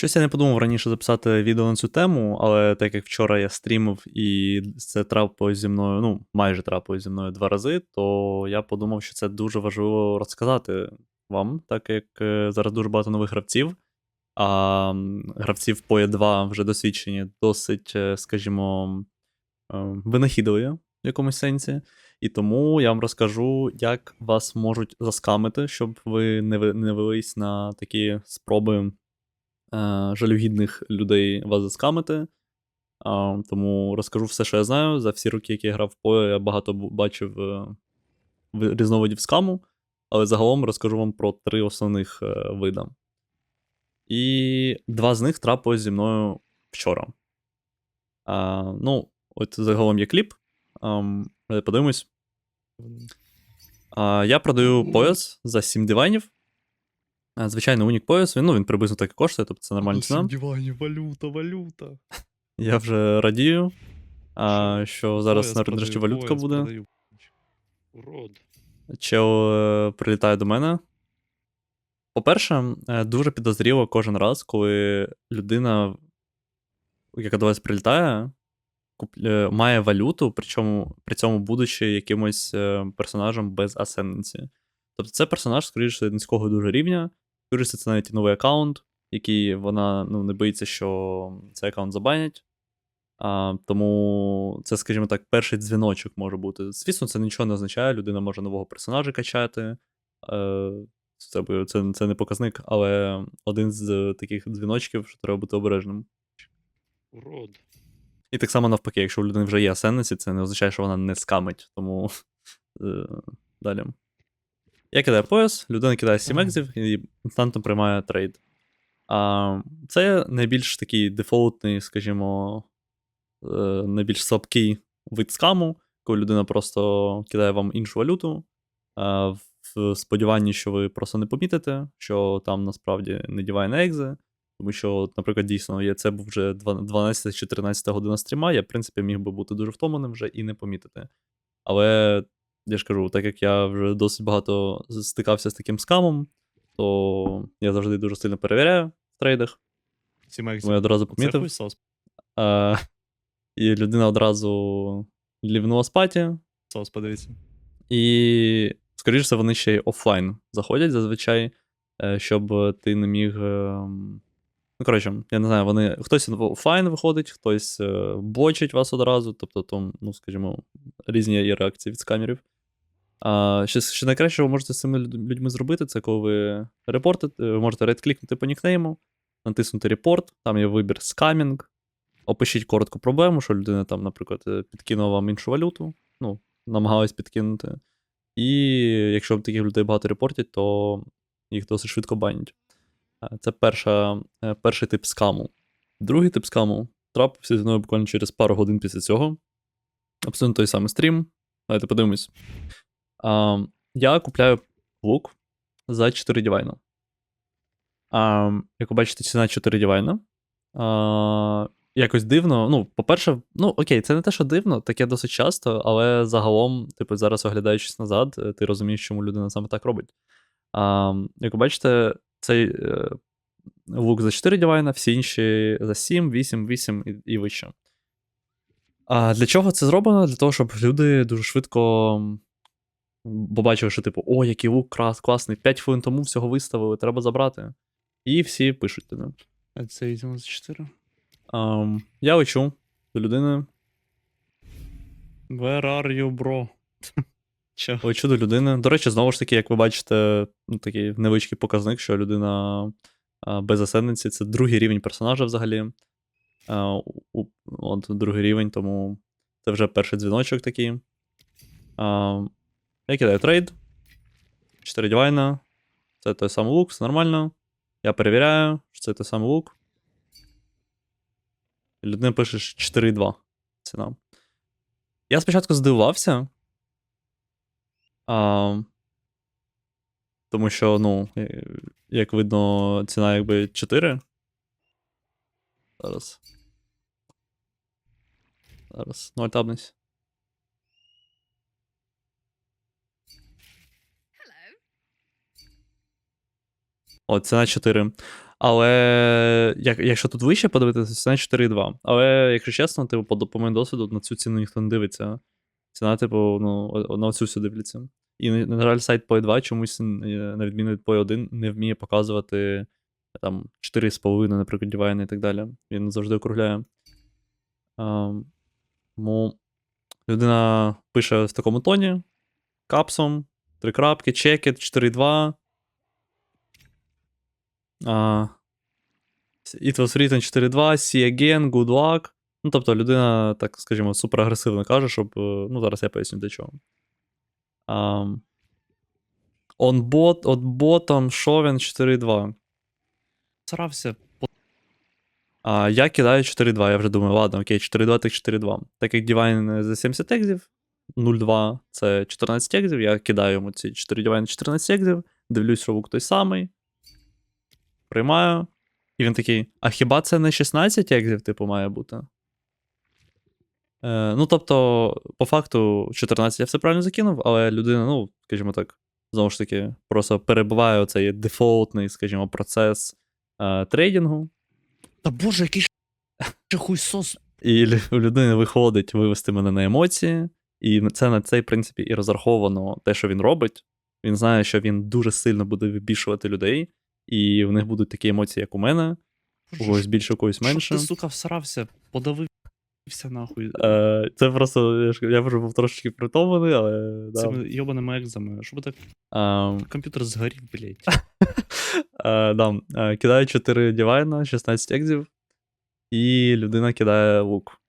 Щось я не подумав раніше записати відео на цю тему, але так як вчора я стрімив і це трапилось зі мною, ну, майже трапилось зі мною два рази, то я подумав, що це дуже важливо розказати вам, так як е, зараз дуже багато нових гравців. А гравців PoE 2 вже досвідчені, досить, е, скажімо, е, винахідливі в якомусь сенсі. І тому я вам розкажу, як вас можуть заскамити, щоб ви не велись на такі спроби е, жалюгідних людей вас заскамити. А, тому розкажу все, що я знаю. За всі роки, які я грав в PoE, я багато бачив е, різновидів скаму, але загалом розкажу вам про три основних е, вида. І два з них трапилось зі мною вчора. А, ну, от загалом є кліп. Давайте подивимось. А, я продаю пояс за 7 дивайнів. А, Звичайно, унік пояс, він, ну, він приблизно так і коштує, тобто це нормальна ціна. Дівані, валюта, валюта. Я вже радію, а, що зараз на нарешті валютка буде. продаю. Урод. Чел е, прилітає до мене. По-перше, е, дуже підозріло кожен раз, коли людина, яка до вас прилітає, куп- е, має валюту, причому при цьому будучи якимось е, персонажем без асценденці. Тобто це персонаж, скоріше, низького дуже рівня. Це навіть і новий аккаунт, який вона ну, не боїться, що цей аккаунт забанять. А, тому це, скажімо так, перший дзвіночок може бути. Звісно, це нічого не означає, людина може нового персонажа качати. Е, це, це, це не показник, але один з таких дзвіночків, що треба бути обережним. Урод. І так само навпаки, якщо у людини вже є асценденсі, це не означає, що вона не скамить. Тому е, далі. Я кидаю пояс, людина кидає 7 екзів і інстантно приймає трейд. А, це найбільш такий дефолтний, скажімо, е, найбільш слабкий вид скаму, коли людина просто кидає вам іншу валюту, в сподіванні, що ви просто не помітите, що там насправді не діває на екзи. Тому що, наприклад, дійсно, я, це був вже 12 чи 13 година стріма, я, в принципі, міг би бути дуже втомленим вже і не помітити. Але я ж кажу, так як я вже досить багато стикався з таким скамом, то я завжди дуже сильно перевіряю в трейдах. Тому я одразу помітив. А, і людина одразу лівнула з паті, Сос, подивіться. і, скоріше вони ще й офлайн заходять зазвичай, е, щоб ти не міг. Ну, коротше, я не знаю, вони. Хтось офлайн виходить, хтось е, блочить вас одразу, тобто, там, ну, скажімо, різні є реакції від скамерів. А, що, що найкраще, що ви можете з цими людьми зробити, це коли ви репортите, ви можете редклікнути по нікнейму, натиснути репорт, там є вибір скамінг, опишіть коротко проблему, що людина там, наприклад, е, підкинула вам іншу валюту, ну, намагалась підкинути. І якщо таких людей багато репортять, то їх досить швидко банять. Е, Це перша, е, перший тип скаму. Другий тип скаму трапився зі мною буквально через пару годин після цього. Абсолютно той самий стрім. Давайте подивимось. Я купляю лук за 4 дівайна. Як ви бачите, ціна 4 дівайна. Якось дивно. Ну, по-перше, ну окей, це не те, що дивно, таке досить часто, але загалом, типу, зараз оглядаючись назад, е, ти розумієш, чому людина саме так робить. Як ви бачите, цей е, лук за 4 дівайна, всі інші за 7, 8, 8 і, і вище. А для чого це зроблено? Для того, щоб люди дуже швидко побачили, що, типу, о, який лук крас, класний, 5 хвилин тому всього виставили, треба забрати. І всі пишуть тобі. А це візьмемо за 4. Ам, я лечу до людини, Where are you, bro? Чо? лечу до людини. До речі, знову ж таки, як ви бачите, ну, такий невеличкий показник, що людина без асценденці це другий рівень персонажа взагалі. А, у- от другий рівень, тому це вже перший дзвіночок такий. А, я кидаю трейд. 4 дівайна. Це той самий лук, все нормально. Я перевіряю, що це той самий лук. Людина пише 4,2 ціна. Я спочатку здивувався. А, тому що, ну, як видно, ціна якби 4. Зараз. Зараз. Ну, альтабнись. О, ціна 4. Але як, якщо тут вище подивитися, ціна 4,2. Але, якщо чесно, типу, по, по моєму досвіду, на цю ціну ніхто не дивиться. Ціна, типу, ну, на цю всю дивляться. І, на жаль, сайт POE 2 чомусь, е, на відміну від POE 1, не вміє показувати там 4,5, наприклад, дівайни і так далі. Він завжди округляє. Тому людина пише в такому тоні: капсом, три крапки, чекет, 4,2. А, It was written 4.2, see again, good luck. Ну, тобто людина, так скажімо, супер агресивно каже, щоб. е, Ну, зараз я поясню для чого. Um, on bot, от bottom Shoven 4.2. Срався. А я кидаю 4.2, я вже думаю, ладно, окей, 4.2 так 4.2. Так як Divine за 70 екзів, 0.2 це 14 екзів, я кидаю йому ці 4 Divine 14 екзів, дивлюсь, що той самий. Приймаю. І він такий: а хіба це не 16 екзів, типу, має бути? Е, ну, тобто, по факту, 14 я все правильно закинув, але людина, ну, скажімо так, знову ж таки, просто перебуває оцей дефолтний, скажімо, процес е, трейдингу. Та боже, який хуйсос. І у людини виходить вивести мене на емоції, і це на цей, принципі, і розраховано те, що він робить. Він знає, що він дуже сильно буде вибішувати людей, і в них будуть такі емоції, як у мене, у когось більше, у когось менше. Що ти, сука, всрався, подавився нахуй. Е, Це просто я ж- я вже був трошечки притомлений, але. Да. Цими йобаними екзами. Щоб так Ем, комп'ютер згорів, блядь. Е, да, е, кидаю 4 дівайна, 16 екзів, і людина кидає лук.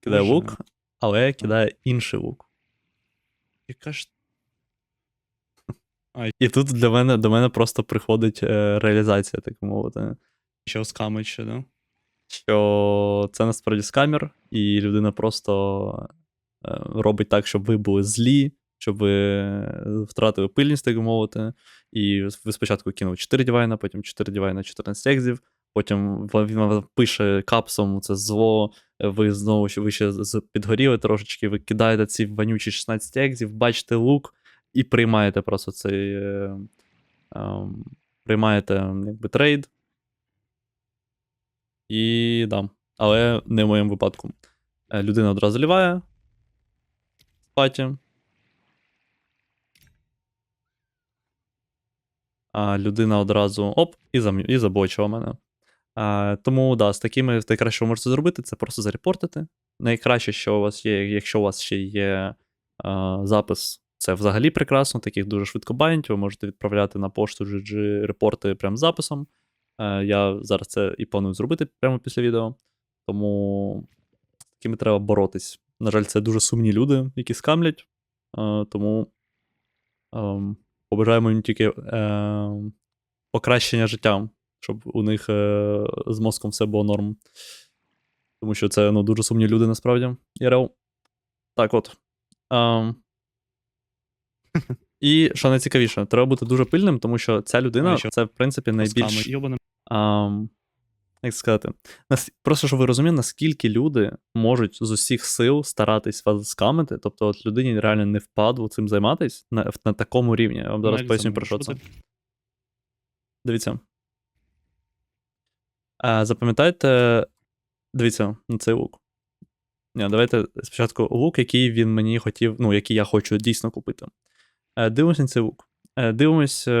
Кидає Боже. лук, але кидає інший лук. Яка ж І тут для мене, до мене просто приходить е, реалізація, так мовити. ще скамить ще, да? Що це насправді скамер, і людина просто е, робить так, щоб ви були злі, щоб ви е, втратили пильність, так би мовити. І ви спочатку кинули 4 дівайна, потім 4 дівайна, 14 екзів, потім він вам пише капсом це зло, е, ви знову ви ще підгоріли трошечки, ви кидаєте ці вонючі 16 екзів, бачите лук і приймаєте просто цей. Е, ем, приймаєте якби трейд. І да. Але не в моєму випадку. Е, Людина одразу ліває. В паті. А людина одразу оп, і, зам... і заблочила мене. А, тому, да, з такими найкраще, ви можете зробити, це просто зарепортити. Найкраще, що у вас є, якщо у вас ще є а, запис, це взагалі прекрасно, таких дуже швидко банять. Ви можете відправляти на пошту GG репорти прямо з записом. Е, Я зараз це і планую зробити прямо після відео. Тому з такими треба боротись. На жаль, це дуже сумні люди, які скамлять. Е, Тому ем, побажаємо їм тільки ем, покращення життя, щоб у них е, з мозком все було норм. Тому що це ну, дуже сумні люди насправді. ІРЛ. Так от. Ем, і що найцікавіше, треба бути дуже пильним, тому що ця людина це, в принципі, найбільш. Скамить, як сказати, просто щоб ви розуміли, наскільки люди можуть з усіх сил старатись вас скамити, тобто от людині реально не впадло цим займатись на, на такому рівні. Я вам зараз Екзами, поясню про що це. Дивіться. А, запам'ятайте, дивіться на цей лук. Ні, давайте спочатку лук, який він мені хотів, ну, який я хочу дійсно купити. Е, Дивимось на цей лук. Е, Дивимось е,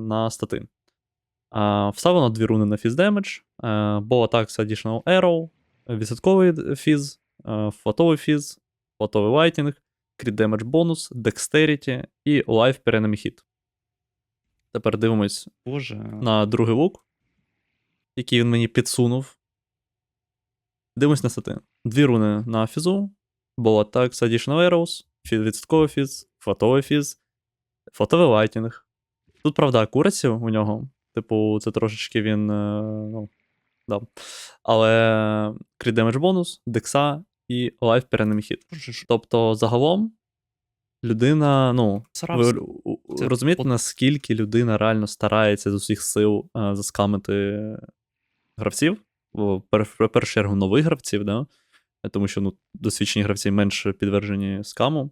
на стати. Вставлено дві руни на фіз демедж, Ball Attacks Additional Arrow, відсотковий фіз, е, флотовий фіз, флотовий лайтінг, Crit Damage бонус, Dexterity і Life per Enemy Hit. Тепер дивимось Боже. на другий лук, який він мені підсунув. Дивимось на стати. Дві руни на фізу, Ball Attacks Additional Arrows, відсотковий фіз, флотовий фіз, флотовий лайтінг. Тут, правда, акурація у нього. Типу, це трошечки він. е, Ну, да. Але Crit Damage бонус, декса і Hit. Боже, що Тобто, загалом, людина, ну, ви Це розумієте, наскільки людина реально старається з усіх сил е, заскамити гравців, в першу чергу нових гравців, да? Тому що ну, досвідчені гравці менш підтверджені скаму.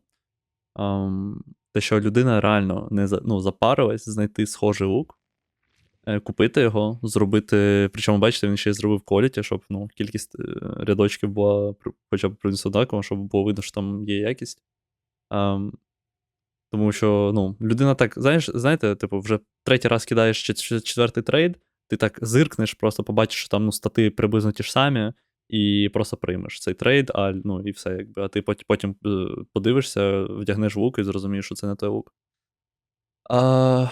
Ам, те, що людина реально не за, ну, запарилась знайти схожий лук, купити його, зробити. Причому, бачите, він ще й зробив quality, щоб ну, кількість е, рядочків була хоча б однакова, щоб було видно, що там є якість. Ем, тому що, ну, людина так, знаєш, знаєте, типу, вже третій раз кидаєш чет- чет- четвертий трейд, ти так зиркнеш, просто побачиш, що там ну, стати приблизно ті ж самі, і просто приймеш цей трейд, а ну і все, якби. А ти потім е, подивишся, вдягнеш лук і зрозумієш, що це не той лук. А,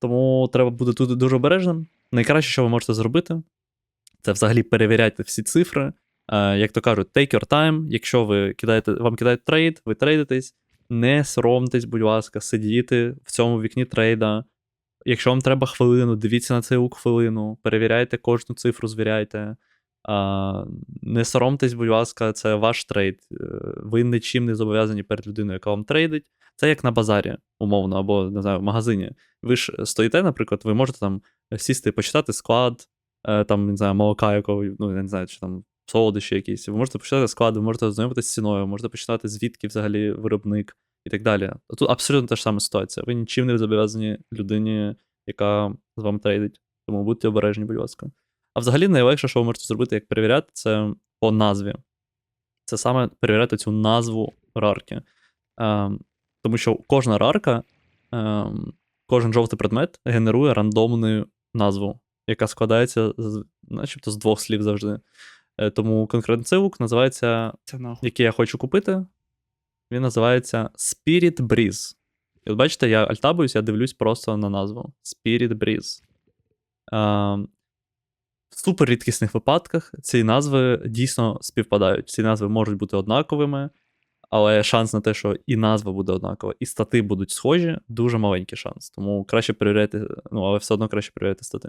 тому треба бути тут дуже обережним. Найкраще, що ви можете зробити, це взагалі перевіряйте всі цифри. Е, як то кажуть, take your time. Якщо ви кидаєте, вам кидають трейд, ви трейдитесь, не соромтесь, будь ласка, сидіти в цьому вікні трейда. Якщо вам треба хвилину, дивіться на цей хвилину, перевіряйте кожну цифру, звіряйте. Не соромтесь, будь ласка, це ваш трейд. Е, Ви нічим не зобов'язані перед людиною, яка вам трейдить. Це як на базарі, умовно, або не знаю, в магазині. Ви ж стоїте, наприклад, ви можете там сісти і почитати склад, е, там, не знаю, молока якого, ну, я не знаю, чи там солодощі якісь. Ви можете почитати склад, ви можете ознайомитися з ціною, можете почитати, звідки взагалі виробник і так далі. Тут абсолютно та ж сама ситуація. Ви нічим не зобов'язані людині, яка з вами трейдить. Тому будьте обережні, будь ласка. А взагалі найлегше, що ви можете зробити, як перевіряти, це по назві. Це саме перевіряти цю назву рарки. Тому що кожна рарка, ем, кожен жовтий предмет генерує рандомну назву, яка складається з, начебто з двох слів завжди. Е, тому конкретно цей лук називається, який я хочу купити. Він називається Spirit Breeze. І от бачите, я альтабуюсь, я дивлюсь просто на назву. Spirit Breeze. Ем, в супер рідкісних випадках ці назви дійсно співпадають. Ці назви можуть бути однаковими, але шанс на те, що і назва буде однакова, і стати будуть схожі, дуже маленький шанс. Тому краще перевіряйте, ну, але все одно краще перевіряйте стати.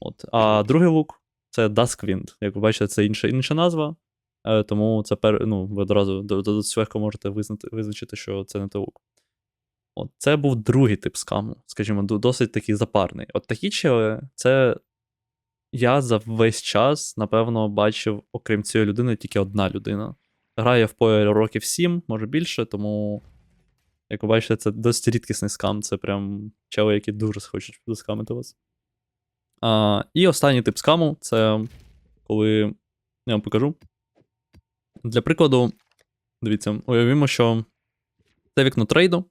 От. А другий лук це Duskwind. Як ви бачите, це інша, інша назва. Е, тому це пер, ну, ви одразу до- до- досить легко можете визнати, визначити, що це не той лук. От, це був другий тип скаму, скажімо, досить такий запарний. От такі чели, це я за весь час, напевно, бачив, окрім цієї людини, тільки одна людина. Грає в полі років 7, може більше, тому, як ви бачите, це досить рідкісний скам. Це прям чели, які дуже хочуть заскамити вас. А, і останній тип скаму це коли. Я вам покажу. Для прикладу, дивіться, уявімо, що це вікно трейду.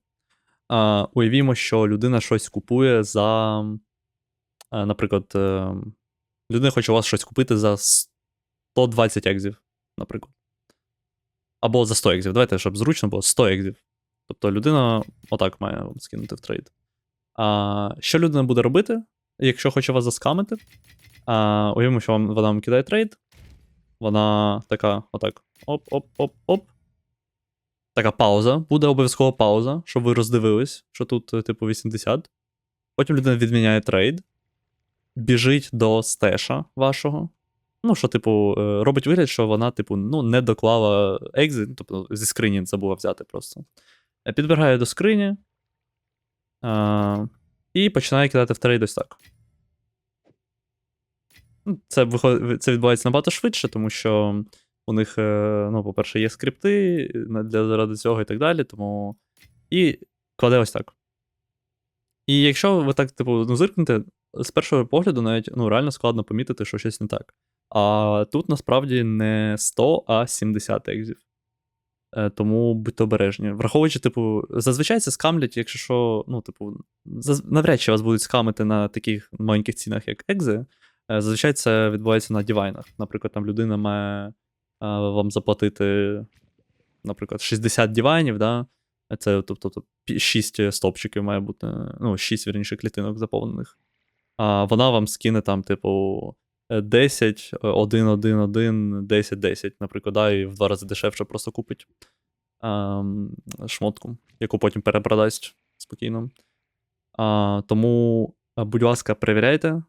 А, уявімо, що людина щось купує за. а, наприклад, е, людина хоче у вас щось купити за 120 екзів, наприклад. Або за 100 екзів. Давайте, щоб зручно було 100 екзів. Тобто людина отак має вам скинути в трейд. А, що людина буде робити, якщо хоче вас заскамити? А, уявімо, що вам, вона вам кидає трейд. Вона така, отак. Оп-оп-оп-оп. Така пауза. Буде обов'язково пауза, щоб ви роздивились, що тут, е, типу, 80. Потім людина відміняє трейд, біжить до стеша вашого. Ну, що, типу, е, робить вигляд, що вона, типу, ну, не доклала екзит, ну, тобто зі скрині забула взяти просто. Е, Підбігає до скрині. А, і починає кидати в трейд ось так. Ну, Це, це відбувається набагато швидше, тому що у них, е, ну, по-перше, є скрипти для заради цього і так далі. Тому. І кладе ось так. І якщо ви так, типу, ну, зиркнете, з першого погляду навіть ну, реально складно помітити, що щось не так. А тут насправді не 100, а 70 екзів. Е, Тому будьте обережні. Враховуючи, типу, зазвичай це скамлять, якщо що, ну, типу, навряд чи вас будуть скамити на таких маленьких цінах, як екзи. Е, Зазвичай це відбувається на дівайнах. Наприклад, там людина має е, вам заплатити, наприклад, 60 дівайнів, да? це тобто 6 стопчиків має бути, ну, 6 вірніше клітинок заповнених. А вона вам скине там, типу, 10, 1, 1, 1, 10, 10, наприклад, да, і в два рази дешевше просто купить ем, шмотку, яку потім перепродасть спокійно. А, тому, е, будь ласка, перевіряйте,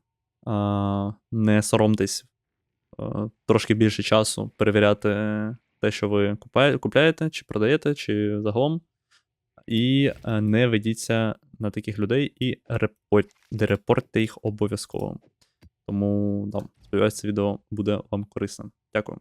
а, не соромтесь е, трошки більше часу перевіряти те, що ви купає- купляєте, чи продаєте, чи загалом. І е, не ведіться на таких людей і репорт, репортте їх обов'язково. Тому да, сподіваюся, це відео буде вам корисним. Дякую.